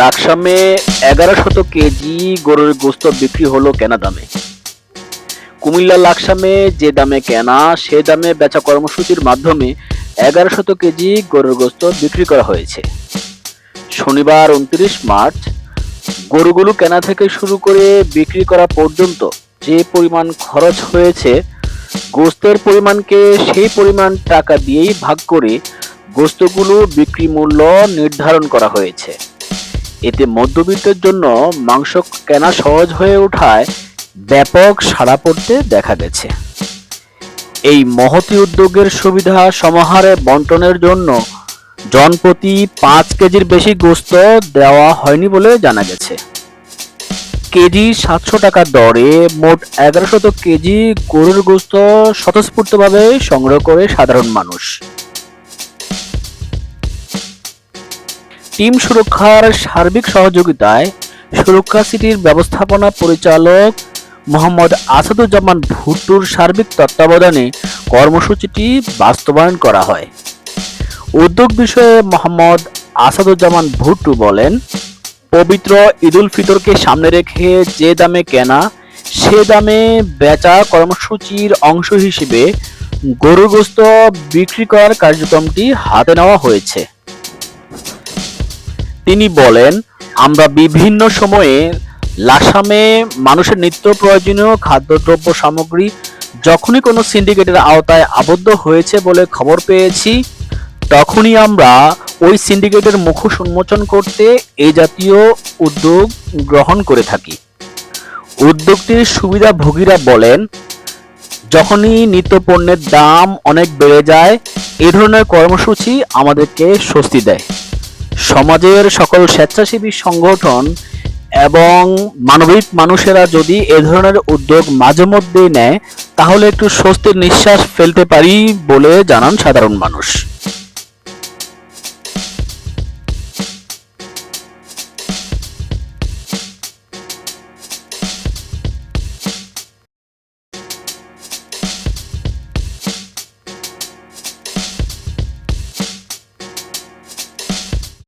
লাকসামে এগারো শত কেজি গরুর গোস্ত বিক্রি হলো কেনা দামে। কুমিল্লা লাকসামে যে দামে কেনা, সে দামে বেচা কর্মসূচির মাধ্যমে এগারো শত কেজি গরুর গোস্ত বিক্রি করা হয়েছে। শনিবার উনত্রিশ মার্চ, গরুগুলো কেনা থেকে শুরু করে বিক্রি করা পর্যন্ত যে পরিমাণ খরচ হয়েছে, গোস্তের পরিমাণকে সেই পরিমাণ টাকা দিয়েই ভাগ করে গোস্তগুলো বিক্রি মূল্য নির্ধারণ করা হয়েছে। এতে মধ্যবিত্তের জন্য মাংস কেনা সহজ হয়ে ওঠায় ব্যাপক সাড়া পড়তে দেখা গেছে। এই মহতি উদ্যোগের সুবিধা সমাহারে বন্টনের জন্য জনপ্রতি পাঁচ কেজির বেশি গোস্ত দেওয়া হয়নি বলে জানা গেছে। কেজি সাতশো টাকা দরে মোট এগারোশত কেজি গরুর গোস্ত স্বতঃস্ফূর্তভাবে সংগ্রহ করে সাধারণ মানুষ। টিম সুরক্ষার সার্বিক সহযোগিতায় সুরক্ষা সিটির ব্যবস্থাপনা পরিচালক মোহাম্মদ আসাদুজ্জামান ভুট্টুর সার্বিক তত্ত্বাবধানে কর্মসূচিটি বাস্তবায়ন করা হয়। উদ্যোগ বিষয়ে মোহাম্মদ আসাদুজ্জামান ভুট্টু বলেন, পবিত্র ঈদুল ফিতরকে সামনে রেখে যে দামে কেনা, সে দামে বেচা কর্মসূচির অংশ হিসেবে গরুর বিক্রি করার কার্যক্রমটি হাতে নেওয়া হয়েছে। তিনি বলেন, আমরা বিভিন্ন সময়ে লাসামে মানুষের নিত্য প্রয়োজনীয় খাদ্যদ্রব্য সামগ্রী যখনই কোনো সিন্ডিকেটের আওতায় আবদ্ধ হয়েছে বলে খবর পেয়েছি, তখনই আমরা ওই সিন্ডিকেটের মুখোশ উন্মোচন করতে এই জাতীয় উদ্যোগ গ্রহণ করে থাকি। উদ্যোগটির সুবিধাভোগীরা বলেন, যখনই নিত্য পণ্যের দাম অনেক বেড়ে যায় এই ধরনের কর্মসূচি আমাদেরকে স্বস্তি দেয়। সমাজের সকল স্বেচ্ছাসেবী সংগঠন এবং মানবিক মানুষেরা যদি এ ধরনের উদ্যোগ মাঝে মধ্যেই নেয়, তাহলে একটু স্বস্তির নিঃশ্বাস ফেলতে পারি বলে জানান সাধারণ মানুষ।